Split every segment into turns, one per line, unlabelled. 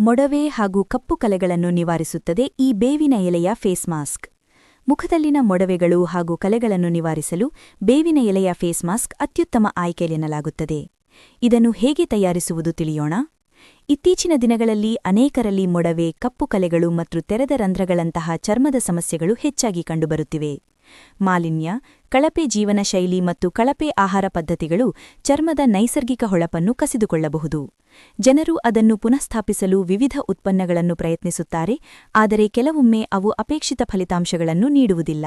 ಮೊಡವೆ ಹಾಗೂ ಕಪ್ಪು ಕಲೆಗಳನ್ನು ನಿವಾರಿಸುತ್ತದೆ. ಈ ಬೇವಿನ ಎಲೆಯ ಫೇಸ್ ಮಾಸ್ಕ್. ಮುಖದಲ್ಲಿನ ಮೊಡವೆಗಳು ಹಾಗೂ ಕಲೆಗಳನ್ನು ನಿವಾರಿಸಲು ಬೇವಿನ ಎಲೆಯ ಫೇಸ್ ಮಾಸ್ಕ್ ಅತ್ಯುತ್ತಮ ಆಯ್ಕೆಯೆನ್ನಲಾಗುತ್ತದೆ. ಇದನ್ನು ಹೇಗೆ ತಯಾರಿಸುವುದು ತಿಳಿಯೋಣ. ಇತ್ತೀಚಿನ ದಿನಗಳಲ್ಲಿ ಅನೇಕರಲ್ಲಿ ಮೊಡವೆ, ಕಪ್ಪು ಕಲೆಗಳು ಮತ್ತು ತೆರೆದ ರಂಧ್ರಗಳಂತಹ ಚರ್ಮದ ಸಮಸ್ಯೆಗಳು ಹೆಚ್ಚಾಗಿ ಕಂಡುಬರುತ್ತಿವೆ. ಮಾಲಿನ್ಯ, ಕಳಪೆ ಜೀವನ ಶೈಲಿ ಮತ್ತು ಕಳಪೆ ಆಹಾರ ಪದ್ಧತಿಗಳು ಚರ್ಮದ ನೈಸರ್ಗಿಕ ಹೊಳಪನ್ನು ಕಸಿದುಕೊಳ್ಳಬಹುದು. ಜನರು ಅದನ್ನು ಪುನಃಸ್ಥಾಪಿಸಲು ವಿವಿಧ ಉತ್ಪನ್ನಗಳನ್ನು ಪ್ರಯತ್ನಿಸುತ್ತಾರೆ, ಆದರೆ ಕೆಲವೊಮ್ಮೆ ಅವು ಅಪೇಕ್ಷಿತ ಫಲಿತಾಂಶಗಳನ್ನು ನೀಡುವುದಿಲ್ಲ.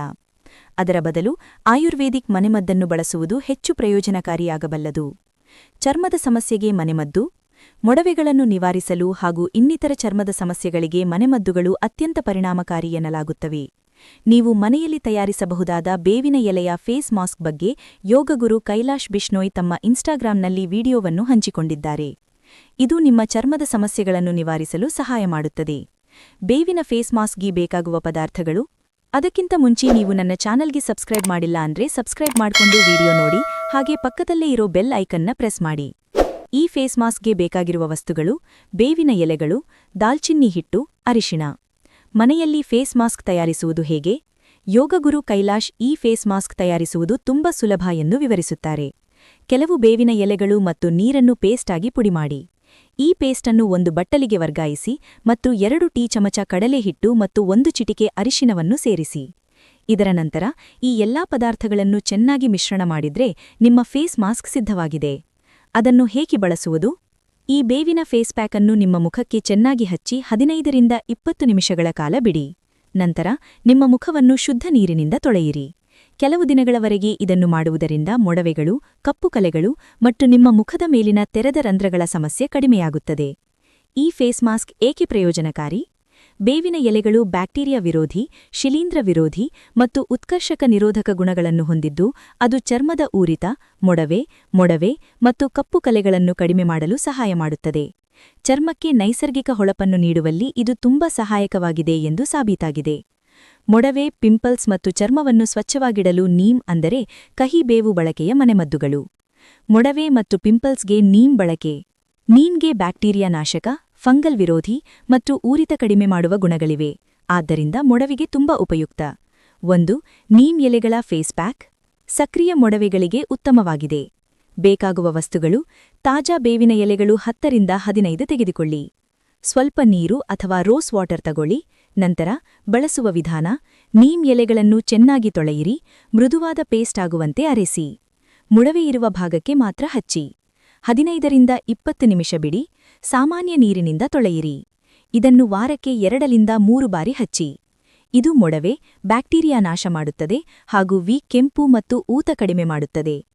ಅದರ ಬದಲು ಆಯುರ್ವೇದಿಕ್ ಮನೆಮದ್ದನ್ನು ಬಳಸುವುದು ಹೆಚ್ಚು ಪ್ರಯೋಜನಕಾರಿಯಾಗಬಲ್ಲದು. ಚರ್ಮದ ಸಮಸ್ಯೆಗೆ ಮನೆಮದ್ದು, ಮೊಡವೆಗಳನ್ನು ನಿವಾರಿಸಲು ಹಾಗೂ ಇನ್ನಿತರ ಚರ್ಮದ ಸಮಸ್ಯೆಗಳಿಗೆ ಮನೆಮದ್ದುಗಳು ಅತ್ಯಂತ ಪರಿಣಾಮಕಾರಿ ಎನ್ನಲಾಗುತ್ತವೆ. ನೀವು ಮನೆಯಲ್ಲಿ ತಯಾರಿಸಬಹುದಾದ ಬೇವಿನ ಎಲೆಯ ಫೇಸ್ ಮಾಸ್ಕ್ ಬಗ್ಗೆ ಯೋಗಗುರು ಕೈಲಾಶ್ ಬಿಷ್ಣೋಯ್ ತಮ್ಮ ಇನ್ಸ್ಟಾಗ್ರಾಂನಲ್ಲಿ ವಿಡಿಯೋವನ್ನು ಹಂಚಿಕೊಂಡಿದ್ದಾರೆ. ಇದು ನಿಮ್ಮ ಚರ್ಮದ ಸಮಸ್ಯೆಗಳನ್ನು ನಿವಾರಿಸಲು ಸಹಾಯ ಮಾಡುತ್ತದೆ. ಬೇವಿನ ಫೇಸ್ ಮಾಸ್ಕ್ಗೆ ಬೇಕಾಗುವ ಪದಾರ್ಥಗಳು. ಅದಕ್ಕಿಂತ ಮುಂಚೆ ನೀವು ನನ್ನ ಚಾನಲ್ಗೆ ಸಬ್ಸ್ಕ್ರೈಬ್ ಮಾಡಿಲ್ಲ ಅಂದ್ರೆ ಸಬ್ಸ್ಕ್ರೈಬ್ ಮಾಡಿಕೊಂಡು ವಿಡಿಯೋ ನೋಡಿ. ಹಾಗೆ ಪಕ್ಕದಲ್ಲೇ ಇರೋ ಬೆಲ್ ಐಕನ್ನ ಪ್ರೆಸ್ ಮಾಡಿ. ಈ ಫೇಸ್ ಮಾಸ್ಕ್ಗೆ ಬೇಕಾಗಿರುವ ವಸ್ತುಗಳು, ಬೇವಿನ ಎಲೆಗಳು, ದಾಲ್ಚಿನ್ನಿ ಹಿಟ್ಟು, ಅರಿಶಿಣ. ಮನೆಯಲ್ಲಿ ಫೇಸ್ ಮಾಸ್ಕ್ ತಯಾರಿಸುವುದು ಹೇಗೆ? ಯೋಗಗುರು ಕೈಲಾಶ್ ಈ ಫೇಸ್ ಮಾಸ್ಕ್ ತಯಾರಿಸುವುದು ತುಂಬಾ ಸುಲಭ ಎಂದು ವಿವರಿಸುತ್ತಾರೆ. ಕೆಲವು ಬೇವಿನ ಎಲೆಗಳು ಮತ್ತು ನೀರನ್ನು ಪೇಸ್ಟ್ ಆಗಿ ಪುಡಿಮಾಡಿ ಈ ಪೇಸ್ಟನ್ನು ಒಂದು ಬಟ್ಟಲಿಗೆ ವರ್ಗಾಯಿಸಿ ಮತ್ತು ಎರಡು ಟೀ ಚಮಚ ಕಡಲೆ ಹಿಟ್ಟು ಮತ್ತು ಒಂದು ಚಿಟಿಕೆ ಅರಿಶಿನವನ್ನು ಸೇರಿಸಿ. ಇದರ ನಂತರ ಈ ಎಲ್ಲಾ ಪದಾರ್ಥಗಳನ್ನು ಚೆನ್ನಾಗಿ ಮಿಶ್ರಣ ಮಾಡಿದ್ರೆ ನಿಮ್ಮ ಫೇಸ್ ಮಾಸ್ಕ್ ಸಿದ್ಧವಾಗಿದೆ. ಅದನ್ನು ಹೇಗೆ ಬಳಸುವುದು? ಈ ಬೇವಿನ ಫೇಸ್ ಪ್ಯಾಕ್ ಅನ್ನು ನಿಮ್ಮ ಮುಖಕ್ಕೆ ಚೆನ್ನಾಗಿ ಹಚ್ಚಿ ಹದಿನೈದರಿಂದ ಇಪ್ಪತ್ತು ನಿಮಿಷಗಳ ಕಾಲ ಬಿಡಿ. ನಂತರ ನಿಮ್ಮ ಮುಖವನ್ನು ಶುದ್ಧ ನೀರಿನಿಂದ ತೊಳೆಯಿರಿ. ಕೆಲವು ದಿನಗಳವರೆಗೆ ಇದನ್ನು ಮಾಡುವುದರಿಂದ ಮೊಡವೆಗಳು, ಕಪ್ಪು ಕಲೆಗಳು ಮತ್ತು ನಿಮ್ಮ ಮುಖದ ಮೇಲಿನ ತೆರೆದ ರಂಧ್ರಗಳ ಸಮಸ್ಯೆ ಕಡಿಮೆಯಾಗುತ್ತದೆ. ಈ ಫೇಸ್ ಮಾಸ್ಕ್ ಏಕೆ ಪ್ರಯೋಜನಕಾರಿ? ಬೇವಿನ ಎಲೆಗಳು ಬ್ಯಾಕ್ಟೀರಿಯಾ ವಿರೋಧಿ, ಶಿಲೀಂಧ್ರ ವಿರೋಧಿ ಮತ್ತು ಉತ್ಕರ್ಷಕ ನಿರೋಧಕ ಗುಣಗಳನ್ನು ಹೊಂದಿದ್ದು ಅದು ಚರ್ಮದ ಊರಿತ, ಮೊಡವೆ ಮೊಡವೆ ಮತ್ತು ಕಪ್ಪು ಕಲೆಗಳನ್ನು ಕಡಿಮೆ ಮಾಡಲು ಸಹಾಯ ಮಾಡುತ್ತದೆ. ಚರ್ಮಕ್ಕೆ ನೈಸರ್ಗಿಕ ಹೊಳಪನ್ನು ನೀಡುವಲ್ಲಿ ಇದು ತುಂಬಾ ಸಹಾಯಕವಾಗಿದೆ ಎಂದು ಸಾಬೀತಾಗಿದೆ. ಮೊಡವೆ, ಪಿಂಪಲ್ಸ್ ಮತ್ತು ಚರ್ಮವನ್ನು ಸ್ವಚ್ಛವಾಗಿಡಲು ನೀಮ್ ಅಂದರೆ ಕಹಿ ಬೇವು ಬಳಕೆಯ ಮನೆಮದ್ದುಗಳು. ಮೊಡವೆ ಮತ್ತು ಪಿಂಪಲ್ಸ್ಗೆ ನೀಮ್ ಬಳಕೆ. ನೀಮ್ಗೆ ಬ್ಯಾಕ್ಟೀರಿಯಾ ನಾಶಕ, ಫಂಗಲ್ ವಿರೋಧಿ ಮತ್ತು ಊರಿತ ಕಡಿಮೆ ಮಾಡುವ ಗುಣಗಳಿವೆ. ಆದ್ದರಿಂದ ಮೊಡವಿಗೆ ತುಂಬಾ ಉಪಯುಕ್ತ. ಒಂದು, ನೀಮ್ ಎಲೆಗಳ ಫೇಸ್ ಪ್ಯಾಕ್. ಸಕ್ರಿಯ ಮೊಡವೆಗಳಿಗೆ ಉತ್ತಮವಾಗಿದೆ. ಬೇಕಾಗುವ ವಸ್ತುಗಳು, ತಾಜಾ ಬೇವಿನ ಎಲೆಗಳು ಹತ್ತರಿಂದ ಹದಿನೈದು ತೆಗೆದುಕೊಳ್ಳಿ. ಸ್ವಲ್ಪ ನೀರು ಅಥವಾ ರೋಸ್ ವಾಟರ್ ತಗೊಳ್ಳಿ. ನಂತರ ಬಳಸುವ ವಿಧಾನ, ನೀಮ್ ಎಲೆಗಳನ್ನು ಚೆನ್ನಾಗಿ ತೊಳೆಯಿರಿ, ಮೃದುವಾದ ಪೇಸ್ಟ್ ಆಗುವಂತೆ ಅರೆಸಿ. ಮುಳವೆಯಿರುವ ಭಾಗಕ್ಕೆ ಮಾತ್ರ ಹಚ್ಚಿ. ಹದಿನೈದರಿಂದ ಇಪ್ಪತ್ತು ನಿಮಿಷ ಬಿಡಿ, ಸಾಮಾನ್ಯ ನೀರಿನಿಂದ ತೊಳೆಯಿರಿ. ಇದನ್ನು ವಾರಕ್ಕೆ ಎರಡರಿಂದ ಮೂರು ಬಾರಿ ಹಚ್ಚಿ. ಇದು ಮೊಡವೆ, ಬ್ಯಾಕ್ಟೀರಿಯಾ ನಾಶ ಮಾಡುತ್ತದೆ ಹಾಗೂ ವಿ ಕೆಂಪು ಮತ್ತು ಊತ ಕಡಿಮೆ ಮಾಡುತ್ತದೆ.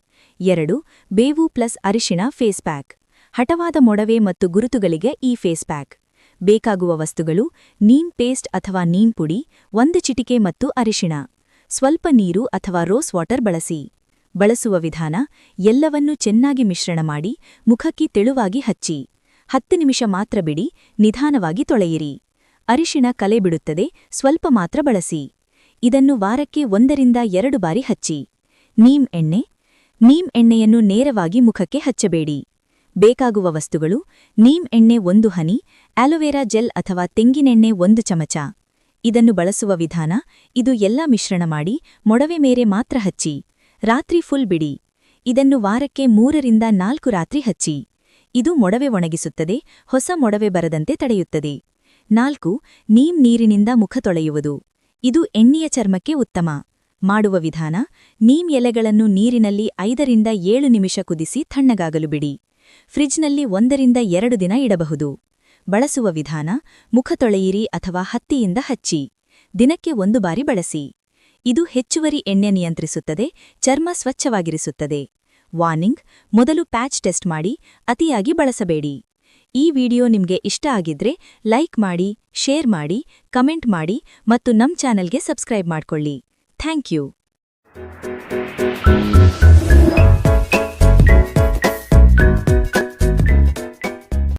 ಎರಡು, ಬೇವು ಪ್ಲಸ್ ಅರಿಶಿಣ ಫೇಸ್ ಪ್ಯಾಕ್. ಹಠವಾದ ಮೊಡವೆ ಮತ್ತು ಗುರುತುಗಳಿಗೆ ಈ ಫೇಸ್ ಪ್ಯಾಕ್. ಬೇಕಾಗುವ ವಸ್ತುಗಳು ನೀಮ್ ಪೇಸ್ಟ್ ಅಥವಾ ನೀಮ್ ಪುಡಿ, ಒಂದು ಚಿಟಿಕೆ ಮತ್ತು ಅರಿಶಿಣ. ಸ್ವಲ್ಪ ನೀರು ಅಥವಾ ರೋಸ್ ವಾಟರ್ ಬಳಸಿ. ಬಳಸುವ ವಿಧಾನ, ಎಲ್ಲವನ್ನೂ ಚೆನ್ನಾಗಿ ಮಿಶ್ರಣ ಮಾಡಿ, ಮುಖಕ್ಕೆ ತೆಳುವಾಗಿ ಹಚ್ಚಿ. ಹತ್ತು ನಿಮಿಷ ಮಾತ್ರ ಬಿಡಿ, ನಿಧಾನವಾಗಿ ತೊಳೆಯಿರಿ. ಅರಿಶಿಣ ಕಲೆ ಬಿಡುತ್ತದೆ, ಸ್ವಲ್ಪ ಮಾತ್ರ ಬಳಸಿ. ಇದನ್ನು ವಾರಕ್ಕೆ ಒಂದರಿಂದ ಎರಡು ಬಾರಿ ಹಚ್ಚಿ. ನೀಮ್ ಎಣ್ಣೆ. ನೀಮ್ ಎಣ್ಣೆಯನ್ನು ನೇರವಾಗಿ ಮುಖಕ್ಕೆ ಹಚ್ಚಬೇಡಿ. ಬೇಕಾಗುವ ವಸ್ತುಗಳು, ನೀಮ್ ಎಣ್ಣೆ ಒಂದು ಹನಿ ಆಲೋವೆರಾ ಜೆಲ್ ಅಥವಾ ತೆಂಗಿನೆಣ್ಣೆ ಒಂದು ಚಮಚ. ಇದನ್ನು ಬಳಸುವ ವಿಧಾನ, ಇದು ಎಲ್ಲ ಮಿಶ್ರಣ ಮಾಡಿ ಮೊಡವೆ ಮೇರೆ ಮಾತ್ರ ಹಚ್ಚಿ. ರಾತ್ರಿ ಫುಲ್ ಬಿಡಿ. ಇದನ್ನು ವಾರಕ್ಕೆ ಮೂರರಿಂದ ನಾಲ್ಕು ರಾತ್ರಿ ಹಚ್ಚಿ. ಇದು ಮೊಡವೆ ಒಣಗಿಸುತ್ತದೆ, ಹೊಸ ಮೊಡವೆ ಬರದಂತೆ ತಡೆಯುತ್ತದೆ. ನಾಲ್ಕು, ನೀಮ್ ನೀರಿನಿಂದ ಮುಖ ತೊಳೆಯುವುದು. ಇದು ಎಣ್ಣೆಯ ಚರ್ಮಕ್ಕೆ ಉತ್ತಮ. ಮಾಡುವ ವಿಧಾನ, ನೀಮ್ ಎಲೆಗಳನ್ನು ನೀರಿನಲ್ಲಿ ಐದರಿಂದ ಏಳು ನಿಮಿಷ ಕುದಿಸಿ ತಣ್ಣಗಾಗಲು ಬಿಡಿ. ಫ್ರಿಜ್ನಲ್ಲಿ ಒಂದರಿಂದ ಎರಡು ದಿನ ಇಡಬಹುದು. ಬಳಸುವ ವಿಧಾನ, ಮುಖ ತೊಳೆಯಿರಿ ಅಥವಾ ಹತ್ತಿಯಿಂದ ಹಚ್ಚಿ. ದಿನಕ್ಕೆ ಒಂದು ಬಾರಿ ಬಳಸಿ. ಇದು ಹೆಚ್ಚುವರಿ ಎಣ್ಣೆ ನಿಯಂತ್ರಿಸುತ್ತದೆ, ಚರ್ಮ ಸ್ವಚ್ಛವಾಗಿರಿಸುತ್ತದೆ. ವಾರ್ನಿಂಗ್, ಮೊದಲು ಪ್ಯಾಚ್ ಟೆಸ್ಟ್ ಮಾಡಿ, ಅತಿಯಾಗಿ ಬಳಸಬೇಡಿ. ಈ ವಿಡಿಯೋ ನಿಮ್ಗೆ ಇಷ್ಟ ಆಗಿದ್ರೆ ಲೈಕ್ ಮಾಡಿ, ಶೇರ್ ಮಾಡಿ, ಕಮೆಂಟ್ ಮಾಡಿ ಮತ್ತು ನಮ್ ಚಾನಲ್ಗೆ ಸಬ್ಸ್ಕ್ರೈಬ್ ಮಾಡ್ಕೊಳ್ಳಿ. Thank you.